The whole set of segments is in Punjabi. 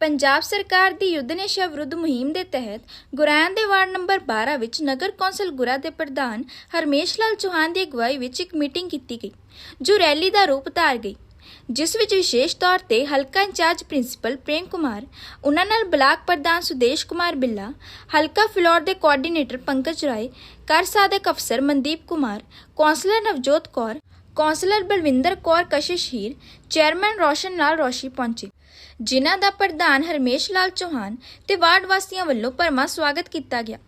ਪੰਜਾਬ ਸਰਕਾਰ ਦੀ ਯੁੱਧ ਨਸ਼ਾ ਵਿਰੁੱਧ ਮੁਹਿੰਮ ਦੇ ਤਹਿਤ ਗੁਰੈਣ ਦੇ ਵਾਰਡ ਨੰਬਰ 12 ਵਿੱਚ ਨਗਰ ਕੌਂਸਲ ਗੁਰਾ ਦੇ ਪ੍ਰਧਾਨ ਹਰਮੇਸ਼ ਲਾਲ ਚੌਹਾਨ ਦੀ ਅਗਵਾਈ ਵਿੱਚ ਇੱਕ ਮੀਟਿੰਗ ਕੀਤੀ ਗਈ, ਜੋ ਰੈਲੀ ਦਾ ਰੂਪ ਧਾਰ ਗਈ, ਜਿਸ ਵਿੱਚ ਵਿਸ਼ੇਸ਼ ਤੌਰ ਤੇ ਹਲਕਾ ਇੰਚਾਰਜ ਪ੍ਰਿੰਸੀਪਲ ਪ੍ਰੇਮ ਕੁਮਾਰ, ਉਹਨਾਂ ਨਾਲ ਬਲਾਕ ਪ੍ਰਧਾਨ ਸੁਦੇਸ਼ ਕੁਮਾਰ ਬਿੱਲਾ, ਹਲਕਾ ਫਿਲੌਰ ਦੇ ਕੋਆਰਡੀਨੇਟਰ ਪੰਕਜ ਰਾਏ, ਕਰ ਸਾਧਕ ਅਫਸਰ Mandeep Kumar, councillor Navjot Kaur councillor Balwinder Kaur Kashish Heer chairman Roshan Lal Roshi ਪਹੁੰਚੇ। ਜਿਨ੍ਹਾਂ ਦਾ ਪ੍ਰਧਾਨ ਹਰਮੇਸ਼ ਲਾਲ ਚੌਹਾਨ ਤੇ ਵਾਰਡ ਵਾਸੀਆਂ ਵੱਲੋਂ ਭਰਮਾ ਸਵਾਗਤ ਕੀਤਾ ਗਿਆ।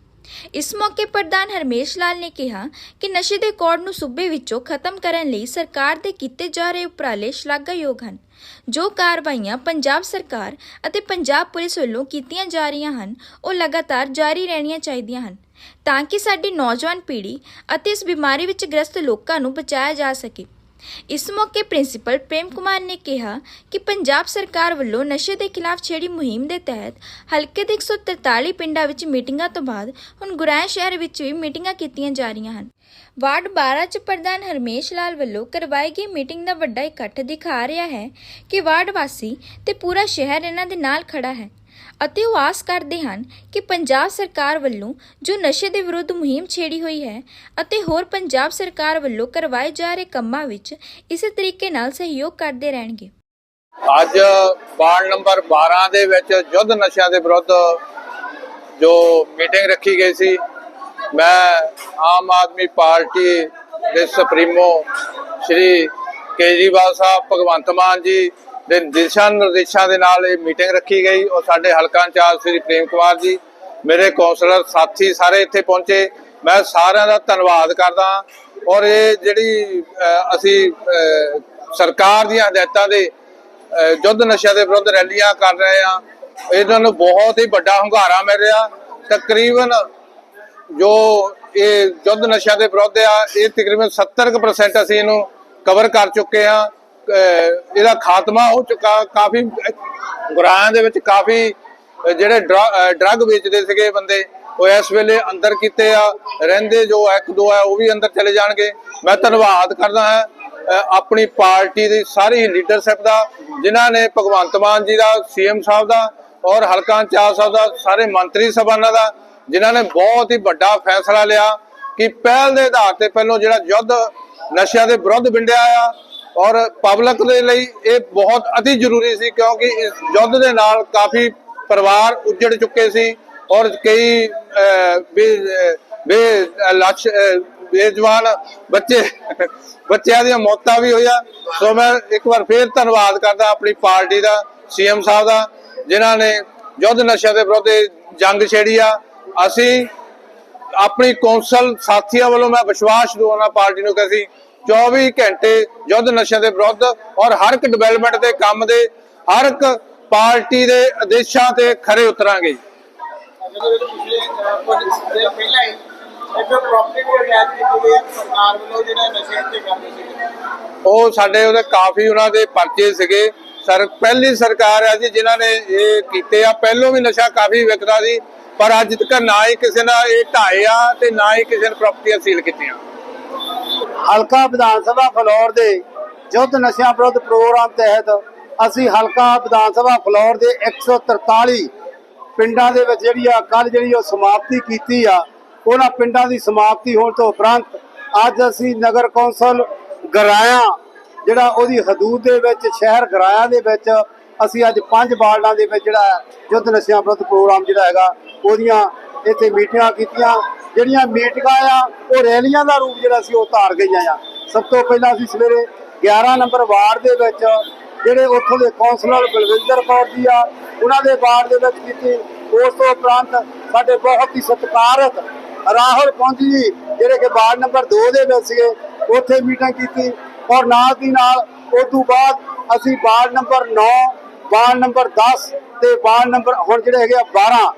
ਇਸ ਮੌਕੇ ਪ੍ਰਧਾਨ ਹਰਮੇਸ਼ ਲਾਲ ਨੇ ਕਿਹਾ ਕਿ ਨਸ਼ੇ ਦੇ ਕੋੜ ਨੂੰ ਸੂਬੇ ਵਿੱਚੋਂ ਖਤਮ ਕਰਨ ਲਈ ਸਰਕਾਰ ਦੇ ਕੀਤੇ ਜਾ ਰਹੇ ਉਪਰਾਲੇ ਸ਼ਲਾਘਾਯੋਗ ਹਨ, ਜੋ ਕਾਰਵਾਈਆਂ ਪੰਜਾਬ ਸਰਕਾਰ ਅਤੇ ਪੰਜਾਬ ਪੁਲਿਸ ਵੱਲੋਂ ਕੀਤੀਆਂ ਜਾ ਰਹੀਆਂ ਹਨ, ਉਹ ਲਗਾਤਾਰ ਜਾਰੀ ਰਹਿਣੀਆਂ ਚਾਹੀਦੀਆਂ ਹਨ, ਤਾਂ ਕਿ ਸਾਡੀ ਨੌਜਵਾਨ ਪੀੜ੍ਹੀ ਅਤੇ ਇਸ ਬਿਮਾਰੀ ਵਿੱਚ ਗ੍ਰਸਤ ਲੋਕਾਂ ਨੂੰ ਬਚਾਇਆ ਜਾ ਸਕੇ। ਇਸ ਮੌਕੇ ਪ੍ਰਿੰਸੀਪਲ ਪ੍ਰੇਮ ਕੁਮਾਰ ਨੇ ਕਿਹਾ ਕਿ ਪੰਜਾਬ ਸਰਕਾਰ ਵੱਲੋਂ ਨਸ਼ੇ ਦੇ ਖਿਲਾਫ ਛੇੜੀ ਮੁਹਿੰਮ ਦੇ ਤਹਿਤ ਹਲਕੇ ਦੇ 143 ਪਿੰਡਾਂ ਵਿੱਚ ਮੀਟਿੰਗਾਂ ਤੋਂ ਬਾਅਦ ਹੁਣ ਗੁਰਾਇਆ ਸ਼ਹਿਰ ਵਿੱਚ ਵੀ ਮੀਟਿੰਗਾਂ ਕੀਤੀਆਂ ਜਾ ਰਹੀਆਂ ਹਨ। ਵਾਰਡ 12 ਚ ਪ੍ਰਧਾਨ ਹਰਮੇਸ਼ ਲਾਲ ਵੱਲੋਂ ਕਰਵਾਈ ਗਈ ਮੀਟਿੰਗ ਦਾ ਵੱਡਾ ਇਕੱਠ ਦਿਖਾ ਰਿਹਾ ਹੈ ਕਿ ਵਾਰਡ ਵਾਸੀ ਤੇ ਪੂਰਾ ਸ਼ਹਿਰ ਇਹਨਾਂ ਦੇ ਨਾਲ ਖੜਾ ਹੈ। ਅਤੇ ਉਹ ਆਸ ਕਰਦੇ ਹਨ ਕਿ ਪੰਜਾਬ ਸਰਕਾਰ ਵੱਲੋਂ ਜੋ ਨਸ਼ੇ ਦੇ ਵਿਰੁੱਧ ਮੁਹਿੰਮ ਛੇੜੀ ਹੋਈ ਹੈ ਅਤੇ ਹੋਰ ਪੰਜਾਬ ਸਰਕਾਰ ਵੱਲੋਂ ਕਰਵਾਏ ਜਾ ਰਹੇ ਕੰਮਾਂ ਵਿੱਚ ਇਸੇ ਤਰੀਕੇ ਨਾਲ ਸਹਿਯੋਗ ਕਰਦੇ ਰਹਿਣਗੇ। ਅੱਜ ਵਾਰਡ ਨੰਬਰ 12 ਦੇ ਵਿੱਚ ਯੁੱਧ ਨਸ਼ਿਆਂ ਦੇ ਵਿਰੁੱਧ ਜੋ ਮੀਟਿੰਗ ਰੱਖੀ ਗਈ ਸੀ, ਮੈਂ ਆਮ ਆਦਮੀ ਪਾਰਟੀ ਦੇ ਸੁਪਰੀਮੋ ਸ਼੍ਰੀ ਕੇਜਰੀਵਾਲ ਸਾਹਿਬ, ਭਗਵੰਤ ਮਾਨ ਜੀ ਦੇ ਦਿਸ਼ਾ ਨਿਰਦੇਸ਼ਾਂ ਦੇ ਨਾਲ ਇਹ ਮੀਟਿੰਗ ਰੱਖੀ ਗਈ। ਔਰ ਸਾਡੇ ਹਲਕਾ ਇੰਚਾਰਜ ਸ਼੍ਰੀ ਪ੍ਰੇਮ ਕੁਮਾਰ ਜੀ, ਮੇਰੇ ਕੌਂਸਲਰ ਸਾਥੀ ਸਾਰੇ ਇੱਥੇ ਪਹੁੰਚੇ। ਮੈਂ ਸਾਰਿਆਂ ਦਾ ਧੰਨਵਾਦ ਕਰਦਾ ਔਰ ਇਹ ਜਿਹੜੀ ਅਸੀਂ ਸਰਕਾਰ ਦੀਆਂ ਹਦਾਇਤਾਂ ਦੇ ਅਹ ਯੁੱਧ ਨਸ਼ਿਆਂ ਦੇ ਵਿਰੁੱਧ ਰੈਲੀਆਂ ਕਰ ਰਹੇ ਆ ਇਹਨਾਂ ਨੂੰ ਬਹੁਤ ਹੀ ਵੱਡਾ ਹੁੰਗਾਰਾ ਮਿਲ ਰਿਹਾ। ਤਕਰੀਬਨ ਜੋ ਇਹ ਯੁੱਧ ਨਸ਼ਿਆਂ ਦੇ ਵਿਰੁੱਧ ਆ, ਇਹ ਤਕਰੀਬਨ 70% ਅਸੀਂ ਇਹਨੂੰ ਕਵਰ ਕਰ ਚੁੱਕੇ ਆ ਇਹਦਾ ਖਾਤਮਾ ਹੋ ਚੁੱਕਾ, ਕਾਫੀ ਗੁਰਾਂ ਦੇ ਵਿੱਚ ਕਾਫੀ ਜਿਹੜੇ ਡਰੱਗ ਵੇਚਦੇ ਸੀਗੇ ਬੰਦੇ, ਉਹ ਇਸ ਵੇਲੇ ਅੰਦਰ ਕੀਤੇ ਆ, ਰਹਿੰਦੇ ਜੋ ਇੱਕ ਦੋ ਆ, ਉਹ ਵੀ ਅੰਦਰ ਚਲੇ ਜਾਣਗੇ। ਮੈਂ ਧੰਨਵਾਦ ਕਰਦਾ ਹਾਂ ਆਪਣੀ ਪਾਰਟੀ ਦੀ ਸਾਰੀ ਲੀਡਰਸ਼ਿਪ ਦਾ, ਜਿਨ੍ਹਾਂ ਨੇ ਭਗਵੰਤ ਮਾਨ ਜੀ ਦਾ ਸੀਐਮ ਸਾਹਿਬ ਦਾ, ਔਰ ਹਲਕਾ ਇੰਚਾਰਜ ਸਾਹਿਬ ਦਾ, ਸਾਰੇ ਮੰਤਰੀ ਸਭਾਨਾਂ ਦਾ, ਜਿਨ੍ਹਾਂ ਨੇ ਬਹੁਤ ਹੀ ਵੱਡਾ ਫੈਸਲਾ ਲਿਆ ਕਿ ਪਹਿਲ ਦੇ ਆਧਾਰ ਤੇ ਪਹਿਲੋਂ ਜਿਹੜਾ ਯੁੱਧ ਨਸ਼ਿਆਂ ਦੇ ਵਿਰੁੱਧ ਵਿੰਡਿਆ ਆ ਔਰ ਪਬਲਿਕ ਦੇ ਲਈ ਇਹ ਬਹੁਤ ਅਤੀ ਜ਼ਰੂਰੀ ਸੀ ਕਿਉਂਕਿ ਇਸ ਯੁੱਧ ਦੇ ਨਾਲ ਕਾਫੀ ਪਰਿਵਾਰ ਉੱਜੜ ਚੁੱਕੇ ਸੀ ਔਰ ਕਈ ਬੇ- ਅਹ, ਬੇਜਵਾਨ ਬੱਚੇ ਬੱਚਿਆਂ ਦੀਆਂ ਮੌਤਾਂ ਵੀ ਹੋਈਆਂ। ਸੋ ਮੈਂ ਇੱਕ ਵਾਰ ਫੇਰ ਧੰਨਵਾਦ ਕਰਦਾ ਆਪਣੀ ਪਾਰਟੀ ਦਾ ਸੀਐਮ ਸਾਹਿਬ ਦਾ ਜਿਨ੍ਹਾਂ ਨੇ ਯੁੱਧ ਨਸ਼ਿਆਂ ਦੇ ਵਿਰੁੱਧ ਜੰਗ ਛੇੜੀ ਆ। ਅਸੀਂ ਆਪਣੀ ਕੌਂਸਲ ਸਾਥੀਆਂ ਵੱਲੋਂ ਮੈਂ ਵਿਸ਼ਵਾਸ ਦਵਾਉਣਾ ਪਾਰਟੀ ਨੂੰ ਕਿ ਅਸੀਂ 24 ਘੰਟੇ ਯੁੱਧ ਨਸ਼ਿਆਂ ਦੇ ਵਿਰੁੱਧ ਔਰ ਹਰ ਇੱਕ ਡਿਵੈਲਪਮੈਂਟ ਦੇ ਕੰਮ ਦੇ, ਹਰ ਇੱਕ ਪਾਰਟੀ ਦੇ ਆਦੇਸ਼ਾਂ ਤੇ ਖਰੇ ਉਤਰਾਂਗੇ। ਉਹ ਸਾਡੇ ਉਹਦੇ ਕਾਫੀ ਉਹਨਾਂ ਦੇ ਪਰਚੇ ਸੀਗੇ। ਸਰ, ਪਹਿਲੀ ਸਰਕਾਰ ਆ ਜੀ ਜਿਨ੍ਹਾਂ ਨੇ ਇਹ ਕੀਤੇ ਆ। ਪਹਿਲੋਂ ਵੀ ਨਸ਼ਾ ਕਾਫੀ ਵਿਕਦਾ ਸੀ, ਪਰ ਅੱਜ ਤੱਕ ਨਾ ਹੀ ਕਿਸੇ ਨਾਲ ਇਹ ਢਾਇਆ ਤੇ ਨਾ ਹੀ ਕਿਸੇ ਨੇ ਪ੍ਰਾਪਰਟੀਆਂ ਸੀਲ ਕੀਤੀਆਂ। ਹਲਕਾ ਵਿਧਾਨ ਸਭਾ ਫਲੋਰ ਦੇ ਯੁੱਧ ਨਸ਼ਿਆਂ ਵਿਰੁੱਧ ਪ੍ਰੋਗਰਾਮ ਤਹਿਤ ਅਸੀਂ ਹਲਕਾ ਵਿਧਾਨ ਸਭਾ ਫਲੋਰ ਦੇ 143 ਪਿੰਡਾਂ ਦੇ ਵਿੱਚ ਜਿਹੜੀ ਆ ਕੱਲ ਜਿਹੜੀ ਉਹ ਸਮਾਪਤੀ ਕੀਤੀ ਆ, ਉਹਨਾਂ ਪਿੰਡਾਂ ਦੀ ਸਮਾਪਤੀ ਹੋਣ ਤੋਂ ਉਪਰੰਤ ਅੱਜ ਅਸੀਂ ਨਗਰ ਕੌਂਸਲ ਗਰਾਇਆ, ਜਿਹੜਾ ਉਹਦੀ ਹਦੂਦ ਦੇ ਵਿੱਚ, ਸ਼ਹਿਰ ਗਰਾਇਆ ਦੇ ਵਿੱਚ ਅਸੀਂ ਅੱਜ ਪੰਜ ਵਾਰਡਾਂ ਦੇ ਵਿੱਚ ਜਿਹੜਾ ਯੁੱਧ ਨਸ਼ਿਆਂ ਵਿਰੁੱਧ ਪ੍ਰੋਗਰਾਮ ਜਿਹੜਾ ਹੈਗਾ, ਉਹਦੀਆਂ ਇੱਥੇ ਮੀਟਿੰਗਾਂ ਕੀਤੀਆਂ, ਜਿਹੜੀਆਂ ਮੀਟਿੰਗਾਂ ਆ, ਉਹ ਰੈਲੀਆਂ ਦਾ ਰੂਪ ਜਿਹੜਾ ਸੀ ਉਹ ਧਾਰ ਗਈਆਂ ਆ। ਸਭ ਤੋਂ ਪਹਿਲਾਂ ਅਸੀਂ ਸਵੇਰੇ 11 ਨੰਬਰ ਵਾਰਡ ਦੇ ਵਿੱਚ, ਜਿਹੜੇ ਉੱਥੋਂ ਦੇ ਕੌਂਸਲਰ ਬਲਵਿੰਦਰ ਕੌਰ ਜੀ ਆ, ਉਹਨਾਂ ਦੇ ਵਾਰਡ ਦੇ ਵਿੱਚ ਕੀਤੀ। ਉਸ ਤੋਂ ਉਪਰੰਤ ਸਾਡੇ ਬਹੁਤ ਹੀ ਸਤਿਕਾਰਤ ਰਾਹੁਲ ਪੌਂਜੀ ਜੀ, ਜਿਹੜੇ ਕਿ ਵਾਰਡ ਨੰਬਰ 2 ਦੇ ਵਿੱਚ ਸੀਗੇ, ਉੱਥੇ ਮੀਟਿੰਗ ਕੀਤੀ ਔਰ ਨਾਲ ਦੀ ਨਾਲ ਉਸ ਤੋਂ ਬਾਅਦ ਅਸੀਂ ਵਾਰਡ ਨੰਬਰ 9 ਵਾਰਡ ਨੰਬਰ 10 ਤੇ ਵਾਰਡ ਨੰਬਰ, ਹੁਣ ਜਿਹੜੇ ਹੈਗੇ ਆ 12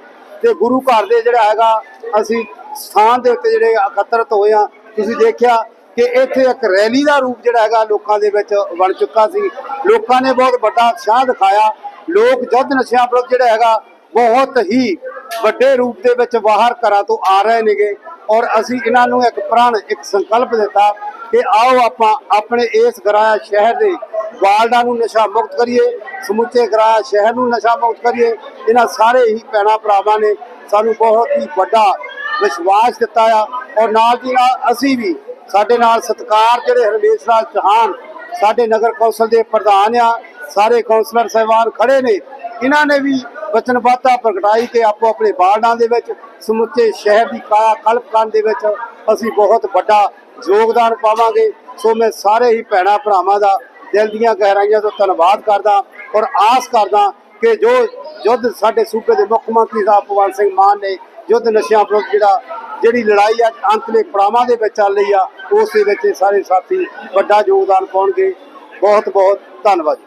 ਤੇ ਗੁਰੂ ਘਰ ਦੇ ਜਿਹੜਾ ਹੈਗਾ, ਅਸੀਂ ਸਥਾਨ ਦੇ ਉੱਤੇ ਜਿਹੜੇ ਇਕੱਤਰਤ ਹੋਏ ਆ ਤੁਸੀਂ ਦੇਖਿਆ ਕਿ ਇੱਥੇ ਇੱਕ ਰੈਲੀ ਦਾ ਰੂਪ ਜਿਹੜਾ ਹੈਗਾ ਲੋਕਾਂ ਦੇ ਵਿੱਚ ਬਣ ਚੁੱਕਾ ਸੀ। ਲੋਕਾਂ ਨੇ ਬਹੁਤ ਵੱਡਾ ਉਤਸ਼ਾਹ ਦਿਖਾਇਆ। ਲੋਕ ਯੁੱਧ ਨਸ਼ਿਆਂ ਵਿਰੁੱਧ ਜਿਹੜਾ ਹੈਗਾ, ਬਹੁਤ ਹੀ ਵੱਡੇ ਰੂਪ ਦੇ ਵਿੱਚ ਬਾਹਰ ਘਰਾਂ ਤੋਂ ਆ ਰਹੇ ਨੇਗੇ ਔਰ ਅਸੀਂ ਇਹਨਾਂ ਨੂੰ ਇੱਕ ਪ੍ਰਣ, ਇੱਕ ਸੰਕਲਪ ਦਿੱਤਾ ਕਿ ਆਓ ਆਪਾਂ ਆਪਣੇ ਇਸ ਗਰਾਇਆ ਸ਼ਹਿਰ ਦੇ ਵਾਰਡਾਂ ਨੂੰ ਨਸ਼ਾ ਮੁਕਤ ਕਰੀਏ, ਸਮੁੱਚੇ ਗਰਾਇਆ ਸ਼ਹਿਰ ਨੂੰ ਨਸ਼ਾ ਮੁਕਤ ਕਰੀਏ। ਇਹਨਾਂ ਸਾਰੇ ਹੀ ਭੈਣਾਂ ਭਰਾਵਾਂ ਨੇ ਸਾਨੂੰ ਬਹੁਤ ਹੀ ਵੱਡਾ ਵਿਸ਼ਵਾਸ ਦਿੱਤਾ ਆ ਔਰ ਨਾਲ ਦੀ ਨਾਲ ਅਸੀਂ ਵੀ ਸਾਡੇ ਨਾਲ ਸਤਕਾਰ ਜਿਹੜੇ ਹਰਮੇਸ਼ ਰਾਜ ਚੌਹਾਨ ਸਾਡੇ ਨਗਰ ਕੌਂਸਲ ਦੇ ਪ੍ਰਧਾਨ ਆ, ਸਾਰੇ ਕੌਂਸਲਰ ਸਹਿਬਾਨ ਖੜੇ ਨੇ। ਇਹਨਾਂ ਨੇ ਵੀ ਵਚਨਬੱਧਤਾ ਪ੍ਰਗਟਾਈ ਕਿ ਆਪੋ ਆਪਣੇ ਵਾਰਡਾਂ ਦੇ ਵਿੱਚ, ਸਮੁੱਚੇ ਸ਼ਹਿਰ ਦੀ ਕਾਇਆ ਕਲਪ ਕਰਨ ਦੇ ਵਿੱਚ ਅਸੀਂ ਬਹੁਤ ਵੱਡਾ ਯੋਗਦਾਨ ਪਾਵਾਂਗੇ। ਸੋ ਮੈਂ ਸਾਰੇ ਹੀ ਭੈਣਾਂ ਭਰਾਵਾਂ ਦਾ ਦਿਲ ਦੀਆਂ ਗਹਿਰਾਈਆਂ ਤੋਂ ਧੰਨਵਾਦ ਕਰਦਾ ਔਰ ਆਸ ਕਰਦਾ ਕਿ ਜੋ ਯੁੱਧ ਸਾਡੇ ਸੂਬੇ ਦੇ ਮੁੱਖ ਮੰਤਰੀ ਸਾਹਿਬ ਭਗਵੰਤ ਸਿੰਘ ਮਾਨ ਨੇ ਯੁੱਧ ਨਸ਼ਿਆਂ ਵਿਰੁੱਧ ਜਿਹੜਾ, ਜਿਹੜੀ ਲੜਾਈ ਅੱਜ ਅੰਤਲੇ ਪੜਾਵਾਂ ਦੇ ਵਿੱਚ ਚੱਲ ਰਹੀ ਆ, ਉਸ ਦੇ ਵਿੱਚ ਇਹ ਸਾਰੇ ਸਾਥੀ ਵੱਡਾ ਯੋਗਦਾਨ ਪਾਉਣਗੇ। ਬਹੁਤ ਬਹੁਤ ਧੰਨਵਾਦ।